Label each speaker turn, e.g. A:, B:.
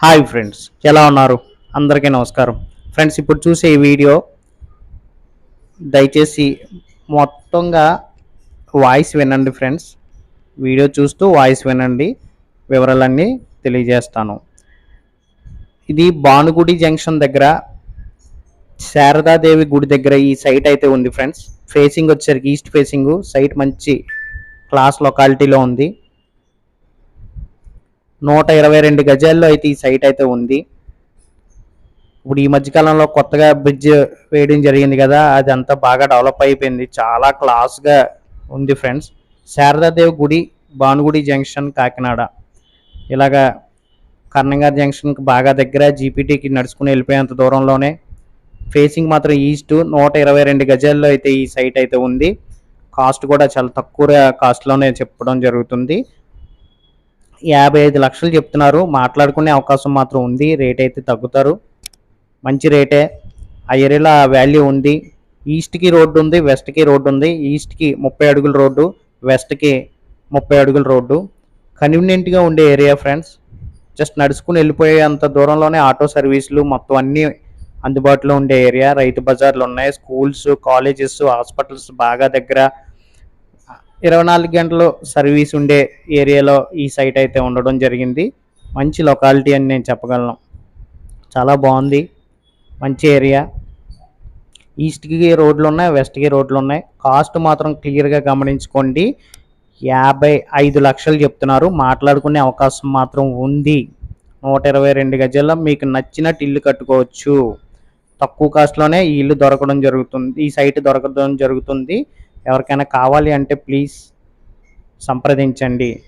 A: Hi friends ఎలా ఉన్నారు? అందరికీ నమస్కారం. ఫ్రెండ్స్ ఇప్పుడు చూసే ఈ వీడియో దయచేసి మొత్తంగా వాయిస్ వినండి ఫ్రెండ్స్. వీడియో చూస్తూ వాయిస్ వినండి వివరాలన్నీ తెలియజేస్తాను. ఇది భానుగుడి జంక్షన్ దగ్గర శారదాదేవి గుడి దగ్గర ఈ సైట్ అయితే ఉంది ఫ్రెండ్స్. ఫేసింగ్ వచ్చేసరికి ఈస్ట్ ఫేసింగ్ సైట్ మంచి క్లాస్ లొకాలిటీలో ఉంది. నూట ఇరవై రెండు గజాల్లో అయితే ఈ సైట్ అయితే ఉంది. ఇప్పుడు ఈ మధ్యకాలంలో కొత్తగా బ్రిడ్జ్ వేయడం జరిగింది కదా అది అంతా బాగా డెవలప్ అయిపోయింది. చాలా క్లాస్గా ఉంది ఫ్రెండ్స్ శారదాదేవి గుడి భానుగుడి జంక్షన్ కాకినాడ. ఇలాగా కర్ణంగారి జంక్షన్కి బాగా దగ్గర జీపీటీకి నడుచుకుని వెళ్ళిపోయేంత దూరంలోనే ఫేసింగ్ మాత్రం ఈస్ట్ నూట ఇరవై రెండు గజాల్లో అయితే ఈ సైట్ అయితే ఉంది. కాస్ట్ కూడా చాలా తక్కువ కాస్ట్లోనే చెప్పడం జరుగుతుంది. యాభై ఐదు లక్షలు చెప్తున్నారు. మాట్లాడుకునే అవకాశం మాత్రం ఉంది. రేట్ అయితే తగ్గుతారు. మంచి రేటే. ఆ ఏరియాలో ఆ వాల్యూ ఉంది. ఈస్ట్కి రోడ్డు ఉంది వెస్ట్కి రోడ్డు ఉంది. ఈస్ట్కి ముప్పై అడుగుల రోడ్డు వెస్ట్కి ముప్పై అడుగుల రోడ్డు. కన్వీనియంట్గా ఉండే ఏరియా ఫ్రెండ్స్ జస్ట్ నడుచుకుని వెళ్ళిపోయే అంత దూరంలోనే ఆటో సర్వీసులు మొత్తం అన్నీ అందుబాటులో ఉండే ఏరియా. రైతు బజార్లు ఉన్నాయి. స్కూల్స్ కాలేజెస్ హాస్పిటల్స్ బాగా దగ్గర. ఇరవై నాలుగు గంటలు సర్వీస్ ఉండే ఏరియాలో ఈ సైట్ అయితే ఉండడం జరిగింది. మంచి లొకాలిటీ అని నేను చెప్పగలను. చాలా బాగుంది. మంచి ఏరియా. ఈస్ట్కి రోడ్లు ఉన్నాయి వెస్ట్కి రోడ్లు ఉన్నాయి. కాస్ట్ మాత్రం క్లియర్గా గమనించుకోండి. యాభై ఐదు లక్షలు చెప్తున్నారు. మాట్లాడుకునే అవకాశం మాత్రం ఉంది. నూట ఇరవై రెండు గజల్లో మీకు నచ్చినట్టు ఇల్లు కట్టుకోవచ్చు. తక్కువ కాస్ట్లోనే ఈ ఇల్లు దొరకడం జరుగుతుంది. ఈ సైట్ దొరకడం జరుగుతుంది. ఎవరికైనా కావాలి అంటే ప్లీజ్ సంప్రదించండి.